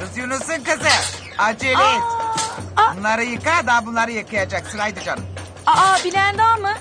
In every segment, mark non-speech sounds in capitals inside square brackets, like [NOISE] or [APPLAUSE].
Kız Yunus'un kızı. Acele et. Bunları yıka da bunları yıkayacaksın. Haydi canım. Aa bilen daha mı?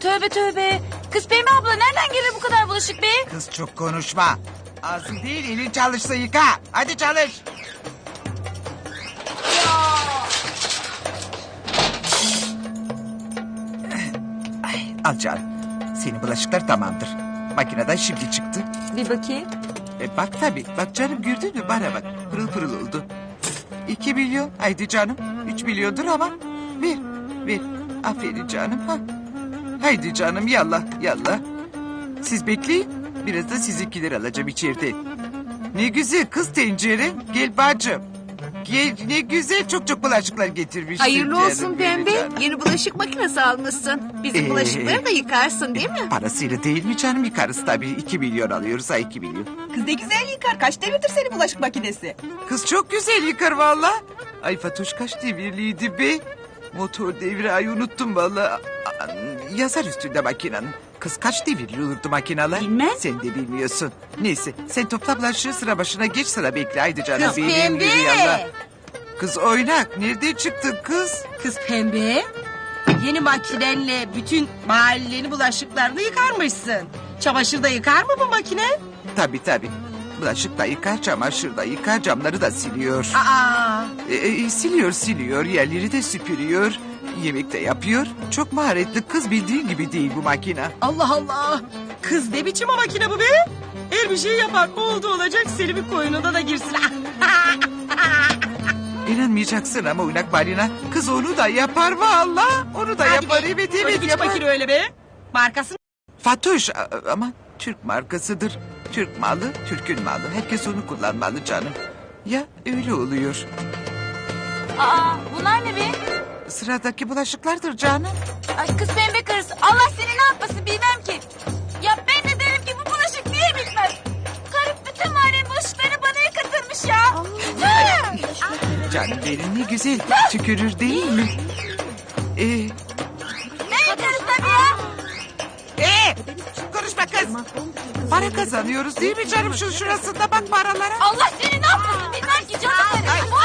Tövbe tövbe. Kız Pembe abla nereden gelir bu kadar bulaşık be? Kız çok konuşma. Ağzın değil elin çalışsa yıka. Hadi çalış. Ay, al canım. Senin bulaşıklar tamamdır. Makineden şimdi çıktı. Bir bakayım. E bak tabii. Bak canım gördün mü bana bak. Pırıl pırıl oldu. İki milyon. Haydi canım. Üç milyondur ama. Ver. Ver. Aferin canım. Ha. Haydi canım yallah yallah. Siz bekleyin. Biraz da sizinkileri alacağım içeride. Ne güzel kız tencere. Gel bacım. Ne güzel çok çok bulaşıklar getirmişsin. Hayırlı olsun Pembe. Yeni bulaşık makinesi almışsın. Bizim Ee, bulaşıkları da yıkarsın değil mi? Parasıyla değil mi canım yıkarız tabii. iki milyon alıyoruz ha iki milyon. Kız ne güzel yıkar. Kaç devirdir senin bulaşık makinesi? Kız çok güzel yıkar valla. Ay Fatoş kaç devirliydi be? Motor devri ay unuttum valla. Aa, Yazar üstünde makinenin. Kız kaç devirli olurdu makineler? Bilmem. Sen de bilmiyorsun. Neyse sen topla bulaşığı sıra başına geç sıra bekle. Haydi canım. Kız benim Pembe. yürü. Kız oynak. Nereden çıktın kız? Kız pembe. Yeni makinenle bütün mahallenin bulaşıklarını yıkarmışsın. Çamaşır da yıkar mı bu makine? Tabii tabii. Bulaşık da yıkar, çamaşır da yıkar, camları da siliyor. Aa, E, e, siliyor siliyor, yerleri de süpürüyor. Yemek de yapıyor. Çok maharetli kız bildiğin gibi değil bu makine. Allah Allah. Kız ne biçim o makine bu be? Her bir şey yapar. Oldu olacak Selim'in koynuna da girsin. [LAUGHS] İnanmayacaksın ama uynak balina. Kız onu da yapar valla. Onu da yapar evet Evet evet yapar. makine öyle be. Markası Fatoş a- ama Türk markasıdır. Türk malı, Türk'ün malı. Herkes onu kullanmalı canım. Ya öyle oluyor. Aa bunlar ne be? Sıradaki bulaşıklardır canım. Ay kız pembe karısı. Allah seni ne yapmasın bilmem ki. Ya ben de derim ki bu bulaşık niye bitmez? Karım bütün mahallenin bulaşıklarını bana yıkatırmış ya. Canım benim ne güzel tükürür değil mi? Ee, ne yıkarız tabii ya? ee, konuşma kız. Para kazanıyoruz değil mi canım şu şurasında bak paralara. Allah seni ne yapmasın bilmem ki canım benim. Boğacağım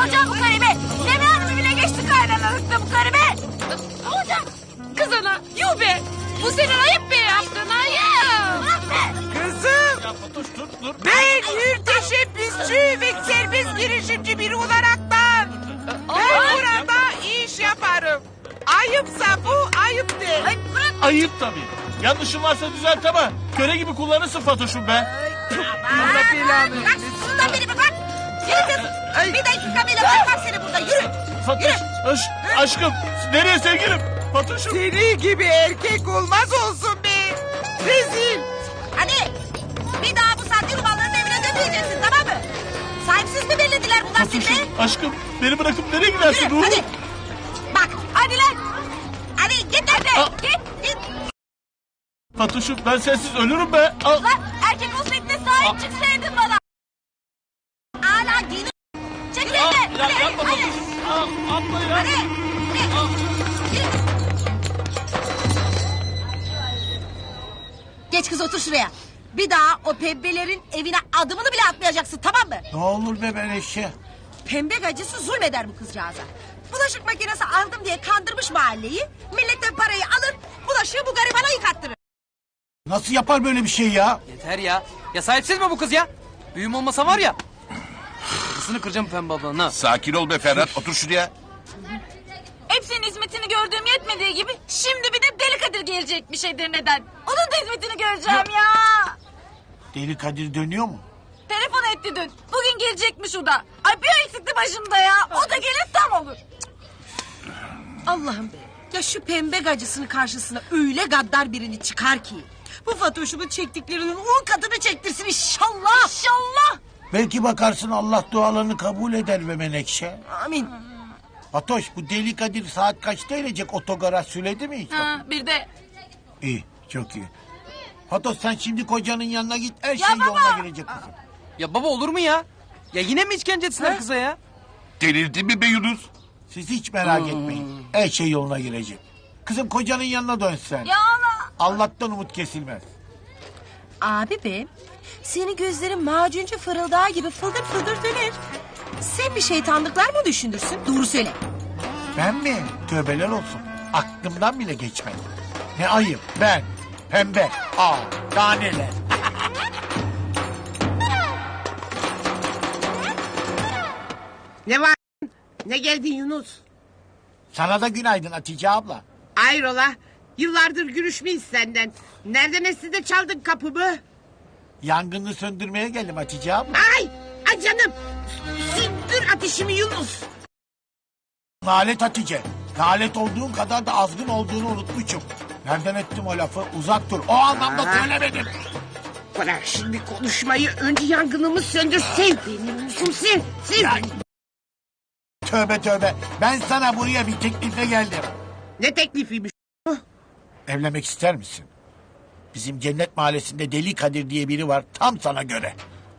Hocam bu karime. Semih Hanım'ı bile geçti kaynanalıkta bu karime. Hocam. Kız ana. Yuh be. Bu senin ayıp be yaptın ayıp. Kızım. Ben müteşebbisçi ve serbest girişimci biri olaraktan. Ben burada iş yaparım. Ayıpsa bu ayıp de. Ay bırak. Ayıp tabii. Yanlışın varsa düzelt ama köre gibi kullanırsın Fatoş'um be. Allah belanı versin. Yürü kız. Ay. Bir dakika bile bırakmam seni burada yürü. Fatoş, aş, aşkım nereye sevgilim? Fatoş'um. Seni gibi erkek olmaz olsun be. Rezil. Hadi. Bir daha bu saatte rumalların evine dönmeyeceksin tamam mı? Sahipsiz mi belirlediler bunlar seni? Fatoş'um aşkım beni bırakıp nereye gidersin Yürü ruhum? hadi. Bak hadi lan. Hadi git hadi. Aa. Git git. Fatoş'um ben sensiz ölürüm be. Al. Lan erkek olsaydın da sahip çıksaydın Ya. Hadi. Geç kız otur şuraya. Bir daha o pembelerin evine adımını bile atmayacaksın tamam mı? Ne olur be Menekşe. Pembe gacısı zulmeder bu kızcağıza. Bulaşık makinesi aldım diye kandırmış mahalleyi. Milletten parayı alır, bulaşığı bu garibana yıkattırır. Nasıl yapar böyle bir şey ya? Yeter ya. Ya sahipsiz mi bu kız ya? Büyüm olmasa var ya. Kızını kıracağım pembe ablanın ha. Sakin ol be Ferhat. Otur şuraya. Hepsinin hizmetini gördüğüm yetmediği gibi şimdi bir de Deli Kadir gelecekmiş Edirne'den. Onun da hizmetini göreceğim ya. Deli Kadir dönüyor mu? Telefon etti dün. Bugün gelecekmiş o da. Ay bir eksikti başımda ya. O da gelir tam olur. Allah'ım. Ya şu pembe gacısının karşısına öyle gaddar birini çıkar ki. Bu Fatoş'umun çektiklerinin on katını çektirsin inşallah. İnşallah. Belki bakarsın Allah dualarını kabul eder be Menekşe. Amin. Fatoş bu Deli Kadir saat kaçta inecek otogara söyledi mi hiç? Ha, bir de İyi çok iyi. Fatoş sen şimdi kocanın yanına git her şey yoluna girecek kızım. Ya baba olur mu ya? Ya yine mi işkence etsinler kıza ya? Delirdin mi be Yunus? Siz hiç merak etmeyin. Her şey yoluna girecek. Kızım kocanın yanına dön sen. Ya Allah. Allah'tan umut kesilmez. Abi be. Senin gözlerin macuncu fırıldağı gibi fıldır fıldır döner. Sen bir şeytanlıklar mı düşünürsün? Doğru söyle. Ben mi? Tövbeler olsun. Aklımdan bile geçmedi. Ne ayıp ben. Pembe. Aa daha neler. Ne var? Ne geldin Yunus? Sana da günaydın Hatice abla. Ayrola. Yıllardır görüşmeyiz senden. Nereden esti de çaldın kapımı? Yangını söndürmeye geldim Hatice abla. Ay! Ay canım! Ateşimi Yunus! Nalet Hatice. Nalet olduğun kadar da azgın olduğunu unutmuşum. Nereden ettim o lafı? Uzak dur. O anlamda Aa. söylemedim. Bırak şimdi konuşmayı. Önce yangınımı söndür. Sev beni Yunus'um sev. Sev Ya- beni. Tövbe tövbe. Ben sana buraya bir teklifle geldim. Ne teklifiymiş? Evlenmek ister misin? Bizim cennet mahallesinde Deli Kadir diye biri var. Tam sana göre.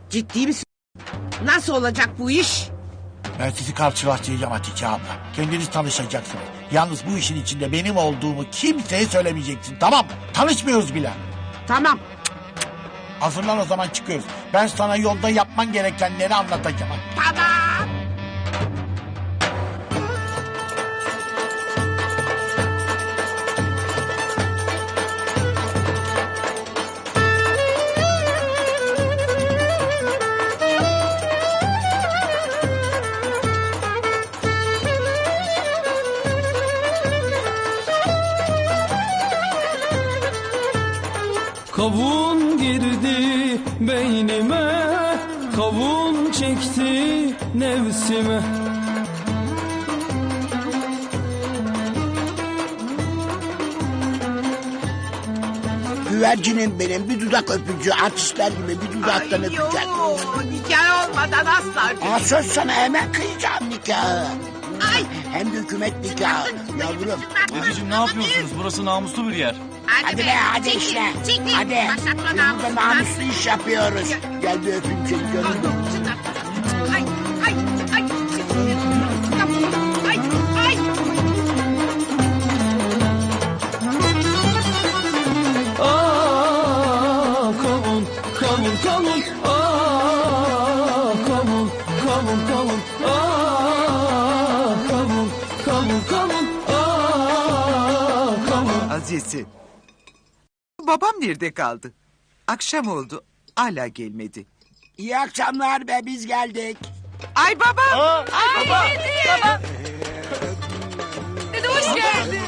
Ciddi misin? Nasıl olacak bu iş? Ben sizi karşılaştıracağım Hatice abla. Kendiniz tanışacaksınız. Yalnız bu işin içinde benim olduğumu kimseye söylemeyeceksin. Tamam mı? Tanışmıyoruz bile. Tamam. Hazırlan o zaman çıkıyoruz. Ben sana yolda yapman gerekenleri anlatacağım. Kavun girdi beynime Kavun çekti nefsime Güvercinim benim bir dudak öpücüğü artistler gibi bir dudaktan öpecek. Yoo, nikah olmadan asla. Aa, söz sana hemen kıyacağım nikahı. Ay! Hem de hükümet nikahı. Yavrum. Dedeciğim ne yapıyorsunuz? Burası namuslu bir yer. Hadi be hadi çekil, işte. çekil. Hadi. Başlatma Biz burada namuslu iş yapıyoruz. Gel bir öpeyim seni gönlüm. Ay, ay, ay. Ay, ay. Aa, kavun, kavun, kavun Aa, kavun, kavun, kavun Aa, kavun, kavun Aa, Aziz'in. Babam nerede kaldı? Akşam oldu. Hala gelmedi. İyi akşamlar be biz geldik. Ay baba. Aa, baba. Dede hoş geldin.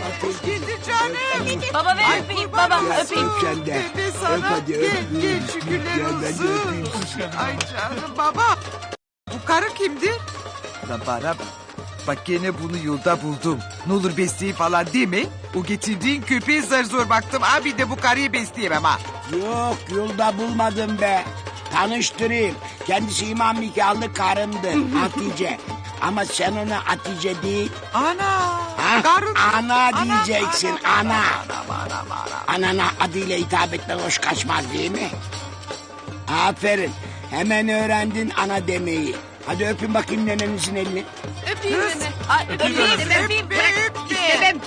Geldi canım. Baba ver öpeyim. Baba öpeyim. Öp sen de. Dede sana. Öp hadi, öp. Gel gel şükürler olsun. öpeyim. Ay canım baba. Bu karı kimdi? Lan bana bak. Bak gene bunu yolda buldum. Ne olur besleyin falan deme. O getirdiğin köpeğe zar zor baktım. Abi de bu karıyı besleyemem ha. Yok yolda bulmadım be. Tanıştırayım. Kendisi imam nikahlı karımdır [LAUGHS] Hatice. Ama sen ona Hatice değil. Ana. Ha? Karın. Ana diyeceksin ana. Anam anam anam. Anana adıyla hitap etmen hoş kaçmaz değil mi? Aferin. Hemen öğrendin ana demeyi. Hadi öpün bakayım nenenizin elini. Öpeyim dede. Ay, öpeyim Öpeyim, öpeyim. Bırak, istemem.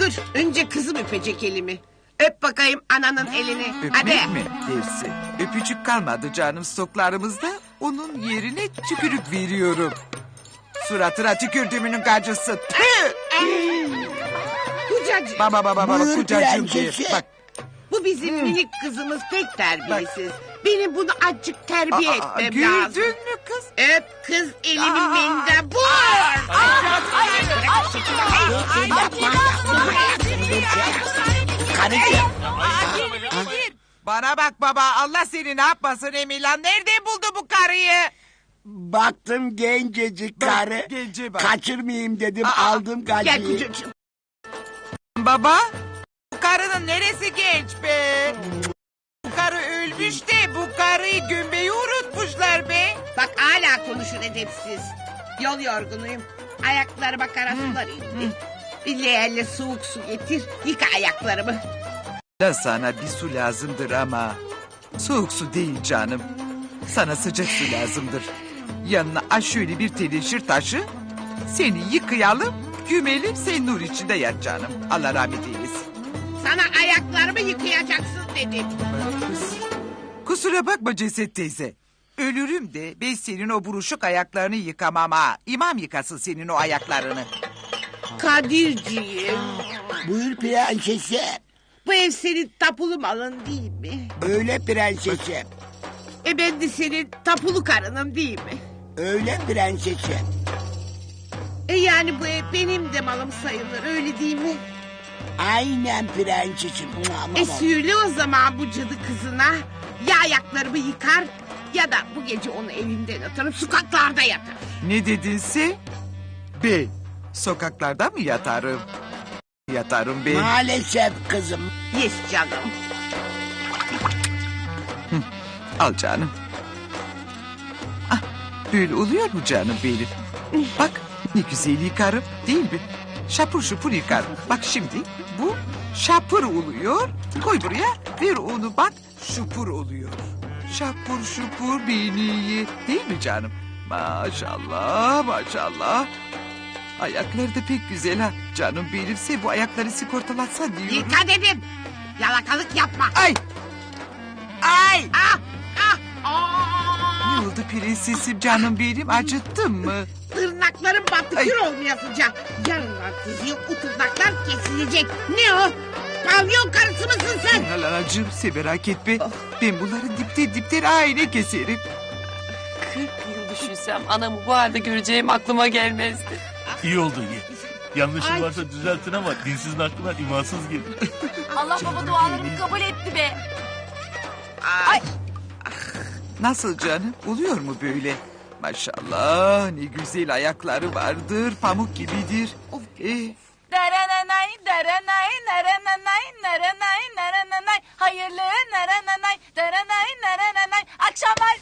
Dur, önce kızım öpecek elimi. Öp bakayım ananın elini. Öpmek Hadi. mi dersin? Öpücük kalmadı canım stoklarımızda. Onun yerine tükürük veriyorum. Suratına tükürdüğümünün gacısı. Tüh! Kucacık. Baba baba baba kucacığım diye. Bak Bu bizim minik kızımız pek terbiyesiz. Benim bunu azıcık terbiye aa, etmem lazım. gördün mü kız? Öp kız elimin Aa. benden. Bu. Karıcığım. Bana bak baba Allah seni ne yapmasın Emilan. Nereden buldu bu karıyı? Baktım gencecik Bak, karı. gence bak. Kaçırmayayım dedim Aa, aldım Gel. Baba bu karının neresi genç be? Bu karı ölmüş de bu karıyı gömbeyi unutmuşlar be. Bak hala konuşur edepsiz. Yol yorgunuyum. Ayaklarıma kara sular indi. Bir leğenle soğuk su getir. Yıka ayaklarımı. Da sana bir su lazımdır ama soğuk su değil canım. Sana sıcak su lazımdır. Yanına aç şöyle bir teneşir taşı. Seni yıkayalım, gümelim sen nur içinde yat canım. Allah rahmet eylesin. Sana ayaklarımı yıkayacaksın dedim. Kusura bakma Ceset teyze. Ölürüm de ben senin o buruşuk ayaklarını yıkamam ha. İmam yıkasın senin o ayaklarını. Kadirciğim. Buyur prensesim. Bu ev senin tapulu malın değil mi? Öyle prensesim. E ben de senin tapulu karınım değil mi? Öyle prensesim. E yani bu ev benim de malım sayılır öyle değil mi? Aynen prensesim. E söyle o zaman bu cadı kızına ya ayaklarımı yıkar ya da bu gece onu evinden atarım sokaklarda yatar. Ne dedinse? Ben sokaklarda mı yatarım? Yatarım ben. Maalesef kızım. Yes canım. Al canım. Ah, böyle oluyor mu canım benim? Bak ne güzel yıkarım değil mi? Şapur şupur yıkarım. Bak şimdi bu şapur oluyor. Koy buraya ver onu bak şupur oluyor. Şapur şupur beni ye. Değil mi canım? Maşallah maşallah. Ayakları da pek güzel ha. Canım benimse bu ayakları sigortalatsan diyorum. Yıka dedim. Yalakalık yapma. Ay! Ay! Ah! Ah! Aa! Ne oldu prensesim canım benim acıttın mı? Tırnakların battı Ay. kür olmaya sıcak. Yarınlar kızıyor o tırnaklar kesilecek. Ne o? Pavyon karısı mısın sen? Lan acım sen merak etme. Ben bunları dipte dipten aynı keserim. 40 yıl düşünsem anamı bu halde göreceğim aklıma gelmezdi. İyi oldu iyi. Yanlışım varsa düzeltin ama dinsizin aklına imansız gelir. [LAUGHS] Allah baba dualarımı kabul etti be. Ay. Nasıl canım? Oluyor mu böyle? Maşallah ne güzel ayakları vardır. Pamuk gibidir. Darananay, daranay, narananay, naranay, narananay. Hayırlı narananay, daranay, narananay. Akşamlar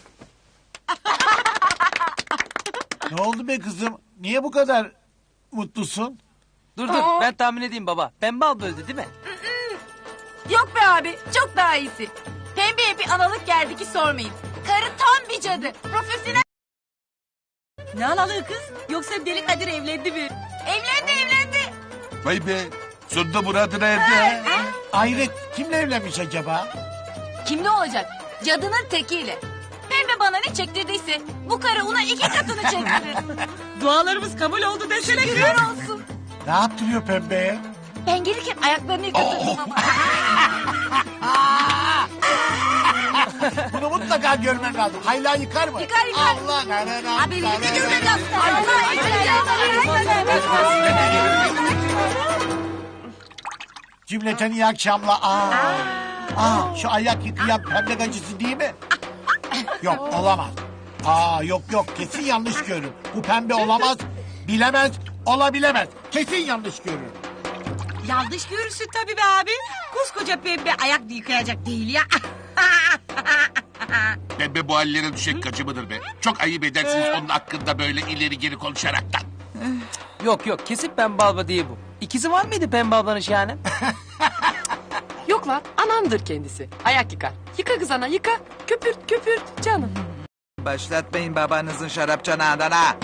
[LAUGHS] Ne oldu be kızım? Niye bu kadar mutlusun? Dur dur ben tahmin edeyim baba. Pembe abla öldü değil mi? Yok be abi çok daha iyisi. Pembeye bir analık geldi ki sormayın. Karı tam bir cadı. Profesyonel Ne alalı kız? Yoksa Deli Kadir evlendi mi? evlendi evlendi. Vay be. Sonunda muradına erdi ha. Hayret kimle evlenmiş acaba? Kimle olacak? Cadının tekiyle. Pembe bana ne çektirdiyse bu karı ona iki katını çektirir. [LAUGHS] Dualarımız kabul oldu desene kız. Şükürler olsun. Ne yaptırıyor pembeye? Ben gelirken ayaklarını yıkatırdım ama. [LAUGHS] Bunu mutlaka görmen lazım. Hayla yıkar mı? Yıkar, yıkar. Allah nereden Abi birlikte göreceğiz. Allah Cümleten iyi akşamlar. Aa, aa, şu ayak yıkayan pembe gacısı değil mi? Yok olamaz. Aa yok yok kesin yanlış görür. Bu pembe olamaz. Bilemez olabilemez. Kesin yanlış görür. Yanlış görürsün tabii be abi. Koskoca pembe ayak yıkayacak değil ya. [LAUGHS] Pembe bu hallere düşecek kaçımıdır be. Çok ayıp edersiniz onun hakkında böyle ileri geri konuşaraktan. Yok yok kesin pembe abla değil bu. İkizi var mıydı pembe ablanın şahane? [LAUGHS] Yok lan anandır kendisi. Ayak yıkar. Yıka kız ana yıka. Köpürt köpürt canım. Başlatmayın babanızın şarap çanağından ha.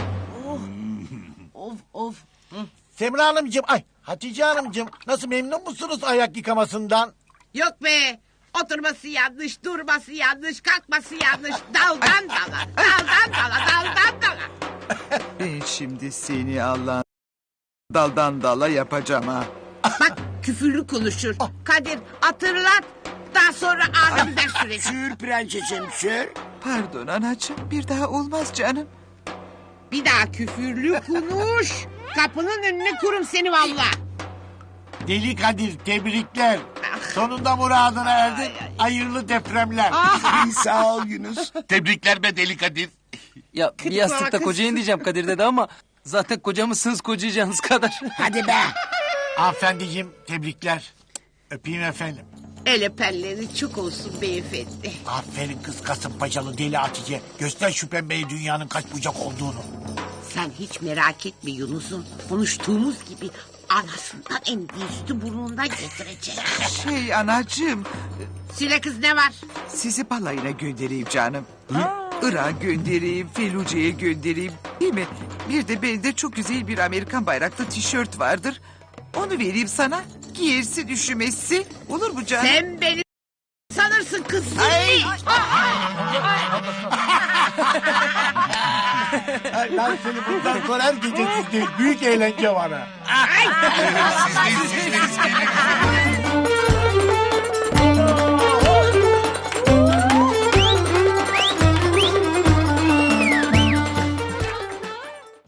of of. Semra Hanımcığım ay Hatice Hanımcığım nasıl memnun musunuz ayak yıkamasından? Yok be. Oturması yanlış, durması yanlış, kalkması yanlış. Daldan dala, daldan dala, daldan dala. [LAUGHS] Ben şimdi seni Allah'ın daldan dala yapacağım ha. Bak küfürlü konuşur. Kadir hatırlat. Daha sonra ağzını ders sürecek. Sür prensesim sür. Pardon anacığım bir daha olmaz canım. Bir daha küfürlü konuş. Kapının önüne kurum seni valla. Deli Kadir tebrikler. Sonunda muradına erdin. Hayırlı depremler. İyi sağ ol Yunus. Tebrikler be deli Kadir. Ya bir yastıkta kocayın diyeceğim Kadir dedi ama... Zaten kocamısınız kocayacağınız kadar. [LAUGHS] Hadi be. Hanımefendiciğim tebrikler. Öpeyim efendim. El öpenleri çok olsun beyefendi. Aferin kız Kasımpaşalı deli Hatice. Göster şu pembeyi dünyanın kaç bucak olduğunu. Sen hiç merak etme Yunus'um. Konuştuğumuz gibi Anasından emdiği sütü burnundan getirecek. Şey anacığım Sile kız ne var? sizi balayına göndereyim canım. Irak'a göndereyim, Feluce'ye göndereyim. Değil mi? Bir de bende çok güzel bir Amerikan bayraklı tişört vardır. Onu vereyim sana. Giyersin üşümezsin. Olur mu canım? Sen beni sanırsın kız. Ay! Ay, ben seni bundan sonra her gece. Büyük eğlence var ha. Ay! Siz siz siz.